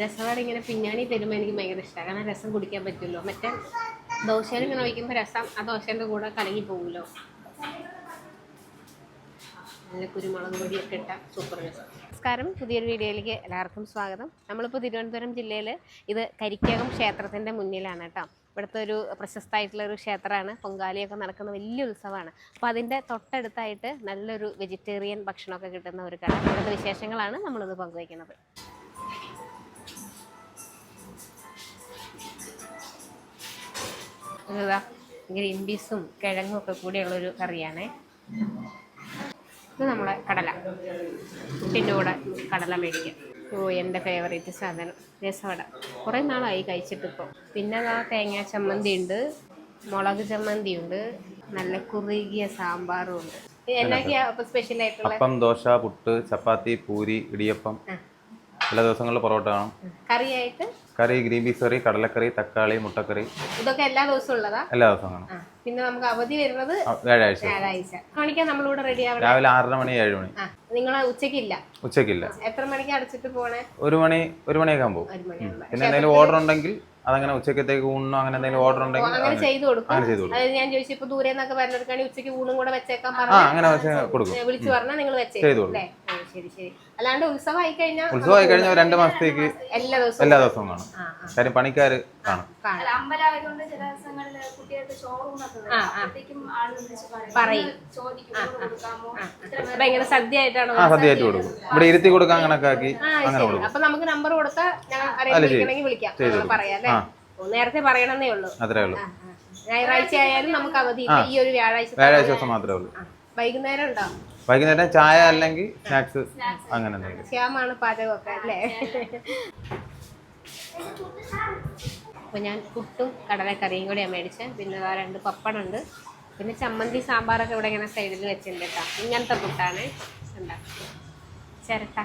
രസവാട് ഇങ്ങനെ പിന്നാണി തരുമ്പോൾ എനിക്ക് ഭയങ്കര ഇഷ്ടമാണ് കാരണം രസം കുടിക്കാൻ പറ്റുമല്ലോ. മറ്റേ ദോശയിൽ ഇങ്ങനെ ഒഴിക്കുമ്പോൾ രസം ആ ദോശേന്റെ കൂടെ കലങ്ങി പോകുമല്ലോ നല്ല കുരുമുളക് പൊടിയൊക്കെ ഇട്ട സൂപ്പർ രസം. നമസ്കാരം. പുതിയൊരു വീഡിയോയിലേക്ക് എല്ലാവർക്കും സ്വാഗതം. നമ്മളിപ്പോൾ തിരുവനന്തപുരം ജില്ലയിൽ ഇത് കരിക്കകം ക്ഷേത്രത്തിന്റെ മുന്നിലാണ് കേട്ടോ. ഇവിടുത്തെ ഒരു പ്രശസ്തമായിട്ടുള്ള ഒരു ക്ഷേത്രമാണ്. പൊങ്കാലിയൊക്കെ നടക്കുന്ന വലിയ ഉത്സവമാണ്. അപ്പോൾ അതിന്റെ തൊട്ടടുത്തായിട്ട് നല്ലൊരു വെജിറ്റേറിയൻ ഭക്ഷണമൊക്കെ കിട്ടുന്ന ഒരു കട. ഇവിടുത്തെ വിശേഷങ്ങളാണ് നമ്മളിത് പങ്കുവയ്ക്കുന്നത്. ഇതാ ഗ്രീൻ പീസും കിഴങ്ങും ഒക്കെ കൂടിയുള്ളൊരു കറിയാണ്. ഇത് നമ്മളെ കടല. പുട്ടിന്റെ കൂടെ കടല മേടിക്കാം ഓ എന്റെ ഫേവറേറ്റ് സാധനം. രസവട. കുറേ നാളായി കഴിച്ചിട്ട് ഇപ്പോൾ പിന്നെ ആ തേങ്ങാ ചമ്മന്തി ഉണ്ട് മുളക് ചമ്മന്തി ഉണ്ട് നല്ല കുറുകിയ സാമ്പാറും ഉണ്ട്. എന്നൊക്കെയാ അപ്പൊ സ്പെഷ്യൽ ആയിട്ടുള്ള? അപ്പം ദോശ പുട്ട് ചപ്പാത്തി പൂരി ഇടിയപ്പം. എല്ലാ ദിവസങ്ങളിലും പൊറോട്ട കാണും. കറിയായിട്ട്? കറി ഗ്രീൻ പീസ് കറി കടലക്കറി തക്കാളി മുട്ടക്കറി. ഇതൊക്കെ എല്ലാ ദിവസവും ഉള്ളതാ? എല്ലാ ദിവസവും കാണും പിന്നെ നമുക്ക് അവധി വരുന്നത് വ്യാഴാഴ്ച. വ്യാഴാഴ്ച. കാണിക്കാൻ നമ്മളിവിടെ റെഡി ആവണം. രാവിലെ ആറര മണി ഏഴ് മണി. നിങ്ങൾ ഉച്ചക്കില്ല ഉച്ചക്കില്ല എത്ര മണിക്ക് അടച്ചിട്ട് പോണേ? ഒരു മണി ഒരു മണിയൊക്കെ പോകും പിന്നെ എന്തെങ്കിലും ഓർഡർ ഉണ്ടെങ്കിൽ അതങ്ങനെ ഉച്ചക്കത്തേക്ക് ഊണോ അങ്ങനെ എന്തെങ്കിലും ഓർഡർ ഉണ്ടെങ്കിൽ അങ്ങനെ ചെയ്തു കൊടുക്കും. അങ്ങനെ ചെയ്തു കൊടുക്കും. അതായത് ഞാൻ ചോദിച്ചു ഇപ്പൊ ദൂരെ നിന്നൊക്കെ വരുന്നവർക്കാണെങ്കിൽ ഉച്ചയ്ക്ക് ഊണും കൂടെ വെച്ചേക്കാൻ ആ പറഞ്ഞു അങ്ങനെ വെച്ചേ കൊടുക്കും. വിളിച്ചു പറഞ്ഞാൽ നിങ്ങൾ ചെയ്തു വെച്ചേക്കും ശരി ശരി. അല്ലാണ്ട് ഉത്സവം ആയി കഴിഞ്ഞാൽ ഉത്സവമായി കഴിഞ്ഞാൽ ഒരു രണ്ട് മാസത്തേക്ക് എല്ലാ ദിവസവും എല്ലാ ദിവസവും കാണും. കാര്യം കാണാം അമ്പലമായതുകൊണ്ട് ചില ദിവസങ്ങളിൽ കുട്ടികൾക്ക് ചോറൂണൊക്കെ വരും. ആ, ആ. അപ്പോഴത്തേക്കും ആൾ വിളിച്ച് പറയും. പറയും. ഒന്ന് ചോദിക്കും "ഊണ് കൊടുക്കാമോ? ആ. ഭയങ്കര സദ്യയായിട്ടാണോ സദ്യയായിട്ട് കൊടുക്കും. ഇവിടെ ഇരുത്തി കൊടുക്കാൻ കണക്കാക്കി അങ്ങനെ കൊടുക്കും. അപ്പൊ നമുക്ക് നമ്പർ കൊടുത്താൽ വിളിക്കാം. ചെയ്തു പറയാം അല്ലേ? നേരത്തെ പറയണമെന്നേ ഉള്ളൂ. അത്രേ ഉള്ളൂ. ഞായറാഴ്ച ആയാലും നമുക്ക് അവധി ഈ ഒരു വ്യാഴാഴ്ച വ്യാഴാഴ്ച ദിവസം മാത്രമേ ഉള്ളൂ. വൈകുന്നേരം ഉണ്ടോ? വൈകുന്നേരം ചായ അല്ലെങ്കിൽ സ്നാക്സ് അങ്ങനെ ശ്യാമാണ് പാചകമൊക്കെ അല്ലേ? അപ്പോൾ ഞാൻ പുട്ടും കടലക്കറിയും കൂടിയാണ് മേടിച്ചത് പിന്നെ വേറെ രണ്ട് പപ്പടമുണ്ട്. പിന്നെ ചമ്മന്തി സാമ്പാറൊക്കെ ഇവിടെ ഇങ്ങനെ സൈഡിൽ വെച്ചിട്ടുണ്ട് കേട്ടോ. ഇങ്ങനത്തെ പുട്ടാണ്. എന്താ ചിരട്ട.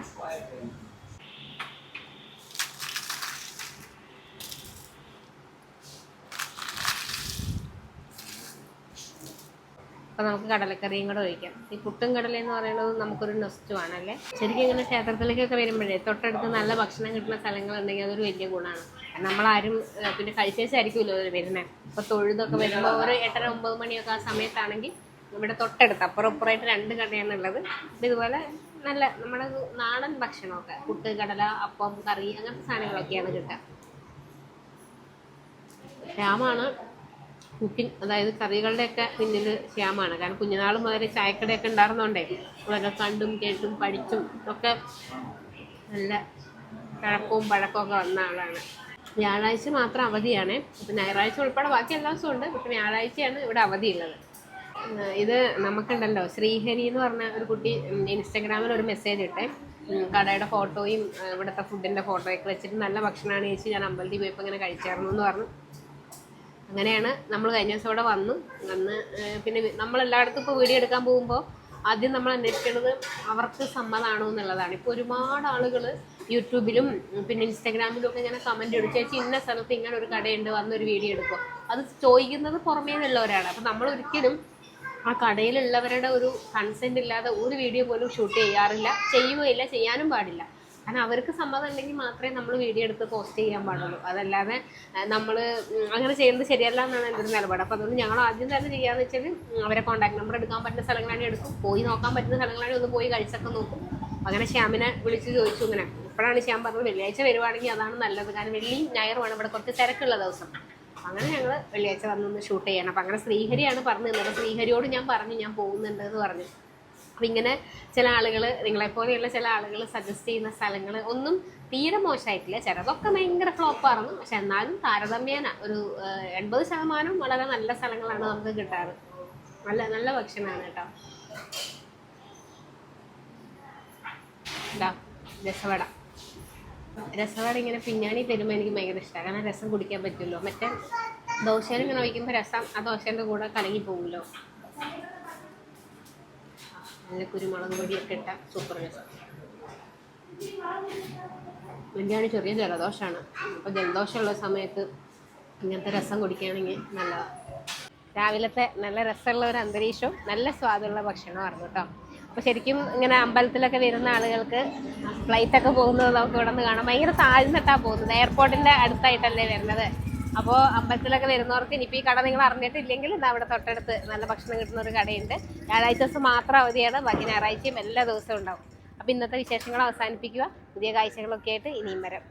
അപ്പോൾ നമുക്ക് കടലക്കറിയും കൂടെ ഒഴിക്കാം. ഈ പുട്ടും കടല എന്ന് പറയുന്നത് നമുക്കൊരു നെസ്റ്റു ആണല്ലേ ശരിക്കും ഇങ്ങനെ ക്ഷേത്രത്തിലേക്കൊക്കെ വരുമ്പോഴേ തൊട്ടടുത്ത് നല്ല ഭക്ഷണം കിട്ടുന്ന സ്ഥലങ്ങളുണ്ടെങ്കിൽ അതൊരു വലിയ ഗുണമാണ്. നമ്മളാരും പിന്നെ കഴിച്ചേച്ചായിരിക്കുമല്ലോ വരുന്നത് അപ്പോൾ തൊഴുതൊക്കെ വരുമ്പോൾ ഒരു എട്ടര ഒമ്പത് മണിയൊക്കെ ആ സമയത്താണെങ്കിൽ ഇവിടെ തൊട്ടടുത്ത് അപ്പുറം ഇപ്പുറമായിട്ട് രണ്ട് കടയാണ് ഉള്ളത് ഇതുപോലെ നല്ല നമ്മുടെ നാടൻ ഭക്ഷണമൊക്കെ പുട്ട് കടല അപ്പം കറി അങ്ങനത്തെ സാധനങ്ങളൊക്കെയാണ് കിട്ടുക. ശ്യാമാണ് കുക്കിംഗ് അതായത് കറികളുടെയൊക്കെ പിന്നിൽ ശ്യാമാണ്. കാരണം കുഞ്ഞുനാൾ മുതൽ ചായക്കടയൊക്കെ ഉണ്ടായിരുന്നോണ്ടേ അതൊക്കെ കണ്ടും കേട്ടും പഠിച്ചും ഒക്കെ നല്ല പഴക്കവും പഴക്കമൊക്കെ വന്ന ആളാണ്. വ്യാഴാഴ്ച മാത്രം അവധിയാണ്. അപ്പം ഞായറാഴ്ച ഉൾപ്പെടെ ബാക്കി എല്ലാ ദിവസവും ഉണ്ട്. പക്ഷെ വ്യാഴാഴ്ചയാണ് ഇവിടെ അവധിയുള്ളത്. ഇത് നമുക്കുണ്ടല്ലോ. ശ്രീഹരി എന്ന് പറഞ്ഞ ഒരു കുട്ടി ഇൻസ്റ്റഗ്രാമിൽ ഒരു മെസ്സേജ് ഇട്ടേ. കടയുടെ ഫോട്ടോയും ഇവിടുത്തെ ഫുഡിന്റെ ഫോട്ടോയൊക്കെ വെച്ചിട്ട് നല്ല ഭക്ഷണമാണ് ചേച്ചി. ഞാൻ അമ്പലത്തിൽ പോയപ്പോൾ ഇങ്ങനെ കഴിച്ചായിരുന്നു എന്ന് പറഞ്ഞു. അങ്ങനെയാണ് നമ്മൾ കഴിഞ്ഞ ദിവസം ഇവിടെ വന്നു. വന്ന് പിന്നെ നമ്മളെല്ലായിടത്തും ഇപ്പോൾ വീഡിയോ എടുക്കാൻ പോകുമ്പോൾ ആദ്യം നമ്മൾ അന്വേഷിക്കേണ്ടത് അവർക്ക് സമ്മതമാണോ എന്നുള്ളതാണ്. ഇപ്പോൾ ഒരുപാട് ആളുകൾ യൂട്യൂബിലും പിന്നെ ഇൻസ്റ്റാഗ്രാമിലും ഒക്കെ ഇങ്ങനെ കമന്റ് ഇടും. ചേച്ചി ഇന്ന സ്ഥലത്ത് ഇങ്ങനെ ഒരു കടയുണ്ട് വന്നൊരു വീഡിയോ എടുക്കും. അത് ചോദിക്കുന്നത് പുറമേ നിന്നുള്ളവരാണ്. അപ്പം നമ്മൾ ഒരിക്കലും ആ കടയിലുള്ളവരുടെ ഒരു കൺസെന്റ് ഇല്ലാതെ ഒരു വീഡിയോ പോലും ഷൂട്ട് ചെയ്യാറില്ല. ചെയ്യുകയില്ല ചെയ്യാനും പാടില്ല. കാരണം അവർക്ക് സമ്മതം ഉണ്ടെങ്കിൽ മാത്രമേ നമ്മൾ വീഡിയോ എടുത്ത് പോസ്റ്റ് ചെയ്യാൻ പാടുള്ളൂ. അതല്ലാതെ നമ്മൾ അങ്ങനെ ചെയ്യുന്നത് ശരിയല്ല എന്നാണ് എന്റെ ഒരു നിലപാട്. അപ്പോൾ അതുകൊണ്ട് ഞങ്ങൾ ആദ്യം തന്നെ ചെയ്യാന്ന് വെച്ചാൽ അവരെ കോൺടാക്ട് നമ്പർ എടുക്കാൻ പറ്റുന്ന സ്ഥലങ്ങളാണെങ്കിൽ എടുക്കും. പോയി നോക്കാൻ പറ്റുന്ന സ്ഥലങ്ങളാണെങ്കിൽ ഒന്ന് പോയി കഴിച്ചൊക്കെ നോക്കും. അങ്ങനെ ശ്യാമിനെ വിളിച്ച് ചോദിച്ചു ഇങ്ങനെ. ഇപ്പോഴാണ് ശ്യാം പറഞ്ഞത് വെള്ളിയാഴ്ച വരുവാണെങ്കിൽ അതാണ് നല്ലത്. കാരണം വെള്ളിയും ഞായറുമാണ് ഇവിടെ കുറച്ച് തിരക്കുള്ള ദിവസം. അങ്ങനെ ഞങ്ങൾ വെള്ളിയാഴ്ച വന്നൊന്ന് ഷൂട്ട് ചെയ്യണം. അപ്പം അങ്ങനെ ശ്രീഹരിയാണ് പറഞ്ഞു തന്നത്. ശ്രീഹരിയോട് ഞാൻ പറഞ്ഞു ഞാൻ പോകുന്നുണ്ട് എന്ന് പറഞ്ഞു. അപ്പം ഇങ്ങനെ ചില ആളുകൾ നിങ്ങളെപ്പോലെയുള്ള ചില ആളുകൾ സജസ്റ്റ് ചെയ്യുന്ന സ്ഥലങ്ങൾ ഒന്നും തീരെ മോശമായിട്ടില്ല ചിലതൊക്കെ ഭയങ്കര ഫ്ലോപ്പായിരുന്നു പക്ഷെ എന്നാലും താരതമ്യേന ഒരു എൺപത് ശതമാനം വളരെ നല്ല സ്ഥലങ്ങളാണ് നമുക്ക് കിട്ടാറ്. നല്ല നല്ല ഭക്ഷണമാണ് കേട്ടോ. ഇതാ രസവട. രസവട ഇങ്ങനെ പിന്നാണി തരുമ്പോൾ എനിക്ക് ഭയങ്കര ഇഷ്ടമാണ് കാരണം രസം കുടിക്കാൻ പറ്റുമല്ലോ. മറ്റേ ദോശയിൽ ഇങ്ങനെ വയ്ക്കുമ്പോൾ രസം ആ ദോശേന്റെ കൂടെ കലങ്ങി പോകുമല്ലോ നല്ല കുരുമുളക് പൊടിയൊക്കെ ഇട്ട സൂപ്പർ രസം. മഞ്ഞാണ് ചെറിയ ജലദോഷമാണ് അപ്പോൾ ജലദോഷമുള്ള സമയത്ത് ഇങ്ങനത്തെ രസം കുടിക്കുകയാണെങ്കിൽ നല്ലതാണ് രാവിലത്തെ നല്ല രസമുള്ള ഒരു അന്തരീക്ഷവും നല്ല സ്വാദുള്ള ഭക്ഷണമായിരുന്നു കേട്ടോ. അപ്പോൾ ശരിക്കും ഇങ്ങനെ അമ്പലത്തിലൊക്കെ വരുന്ന ആളുകൾക്ക് ഫ്ലൈറ്റ് ഒക്കെ പോകുന്നത് നമുക്ക് ഇവിടെ നിന്ന് കാണാം. ഭയങ്കര താഴ്ന്നിട്ടാണ് പോകുന്നത്. എയർപോർട്ടിന്റെ അടുത്തായിട്ടല്ലേ വരുന്നത്? അപ്പോൾ അമ്പലത്തിലൊക്കെ വരുന്നവർക്ക് ഇനിയിപ്പോൾ ഈ കട നിങ്ങൾ അറിഞ്ഞിട്ടില്ലെങ്കിൽ ഇതാ അവിടെ തൊട്ടടുത്ത് നല്ല ഭക്ഷണം കിട്ടുന്ന ഒരു കടയുണ്ട്. വ്യാഴാഴ്ച ദിവസം മാത്രം അവധിയാണ്. ബാക്കി ഞായറാഴ്ചയും എല്ലാ ദിവസവും ഉണ്ടാവും. അപ്പോൾ ഇന്നത്തെ വിശേഷങ്ങൾ അവസാനിപ്പിക്കുക. പുതിയ കാഴ്ചകളൊക്കെ ആയിട്ട് ഇനിയും വരാം.